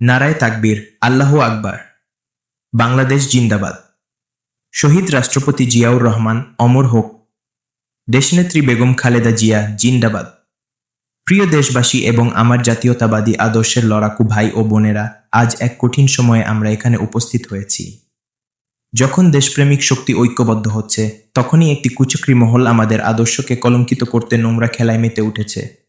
নারায় তাকবীর, আল্লাহ আকবার। বাংলাদেশ জিন্দাবাদ। শহীদ রাষ্ট্রপতি জিয়াউর রহমান, অমর হোক। দেশনেত্রী বেগম খালেদা জিয়া, জিন্দাবাদ। প্রিয় দেশবাসী এবং আমার জাতীয়তাবাদী আদর্শের লড়াকু ভাই ও বোনেরা, আজ এক কঠিন সময়ে আমরা এখানে উপস্থিত হয়েছি। যখন দেশপ্রেমিক শক্তি ঐক্যবদ্ধ হচ্ছে, তখনই একটি কুচক্রি মহল আমাদের আদর্শকে কলঙ্কিত করতে নোংরা খেলায় মেতে উঠেছে।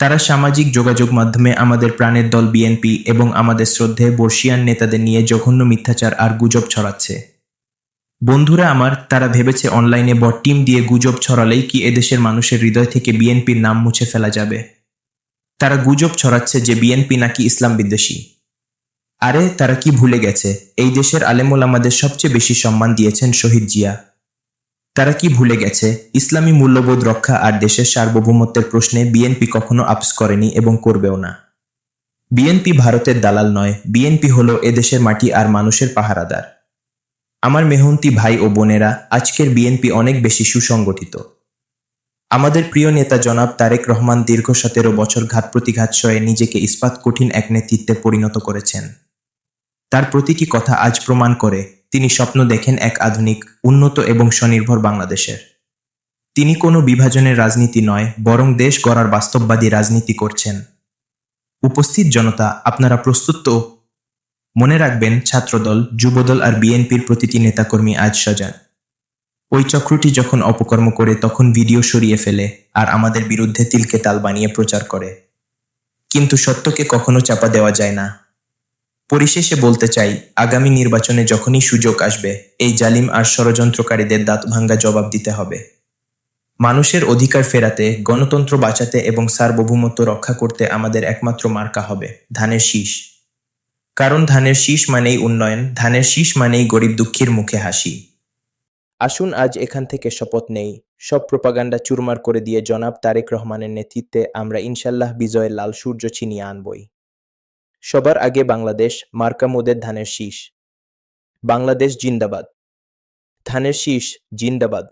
তারা সামাজিক যোগাযোগ মাধ্যমে আমাদের প্রাণের দল বিএনপি এবং আমাদের শ্রদ্ধেয় বর্ষিয়ান নেতাদের নিয়ে জঘন্য মিথ্যাচার আর গুজব ছড়াচ্ছে। বন্ধুরা আমার, তারা ভেবেছে অনলাইনে বট টিম দিয়ে গুজব ছড়ালেই কি এদেশের মানুষের হৃদয় থেকে বিএনপির নাম মুছে ফেলা যাবে? তারা গুজব ছড়াচ্ছে যে বিএনপি নাকি ইসলাম বিদ্বেষী। আরে, তারা কি ভুলে গেছে? এই দেশের আলেমুল আমাদের সবচেয়ে বেশি সম্মান দিয়েছেন শহীদ জিয়া। তারা কি ভুলে গেছে? ইসলামী মূল্যবোধ রক্ষা আর দেশের সার্বভৌমত্বের প্রশ্নে বিএনপি কখনো আপস করেনি এবং করবেও না। বিএনপি ভারতের দালাল নয়, বিএনপি হলো এদেশের মাটি আর মানুষের পাহারাদার। আমার মেহন্তি ভাই ও বোনেরা, আজকের বিএনপি অনেক বেশি সুসংগঠিত। আমাদের প্রিয় নেতা জনাব তারেক রহমান দীর্ঘ সতেরো বছর ঘাত প্রতিঘাত সয়ে নিজেকে ইস্পাত কঠিন এক নেতৃত্বে পরিণত করেছেন। তার প্রতিটি কথা আজ প্রমাণ করে তিনি স্বপ্ন দেখেন এক আধুনিক, উন্নত এবং স্বনির্ভর বাংলাদেশের। তিনি কোনো বিভাজনের রাজনীতি নয়, বরং দেশ গড়ার বাস্তববাদী রাজনীতি করছেন। উপস্থিত জনতা, আপনারা প্রস্তুত তো? মনে রাখবেন, ছাত্রদল, যুবদল আর বিএনপির প্রতিটি নেতাকর্মী আজ সজাগ। ওই চক্রটি যখন অপকর্ম করে, তখন ভিডিও সরিয়ে ফেলে আর আমাদের বিরুদ্ধে তিলকে তাল বানিয়ে প্রচার করে। কিন্তু সত্যকে কখনো চাপা দেওয়া যায় না। পরিশেষে বলতে চাই, আগামী নির্বাচনে যখনই সুযোগ আসবে, এই জালিম আর ষড়যন্ত্রকারীদের দাঁত ভাঙ্গা জবাব দিতে হবে। মানুষের অধিকার ফেরাতে, গণতন্ত্র বাঁচাতে এবং সার্বভৌমত্ব রক্ষা করতে আমাদের একমাত্র মার্কা হবে, ধানের শীষ। কারণ ধানের শীষ মানেই উন্নয়ন, ধানের শীষ মানেই গরিব দুঃখীর মুখে হাসি। আসুন আজ এখান থেকে শপথ নেই। সব প্রপাগান্ডা চুরমার করে দিয়ে জনাব তারেক রহমানের নেতৃত্বে আমরা ইনশাল্লাহ বিজয়ের লাল সূর্য ছিনিয়ে আনবই। সবার আগে বাংলাদেশ মার্কা মোদের ধানের শীষ। বাংলাদেশ জিন্দাবাদ। ধানের শীষ জিন্দাবাদ।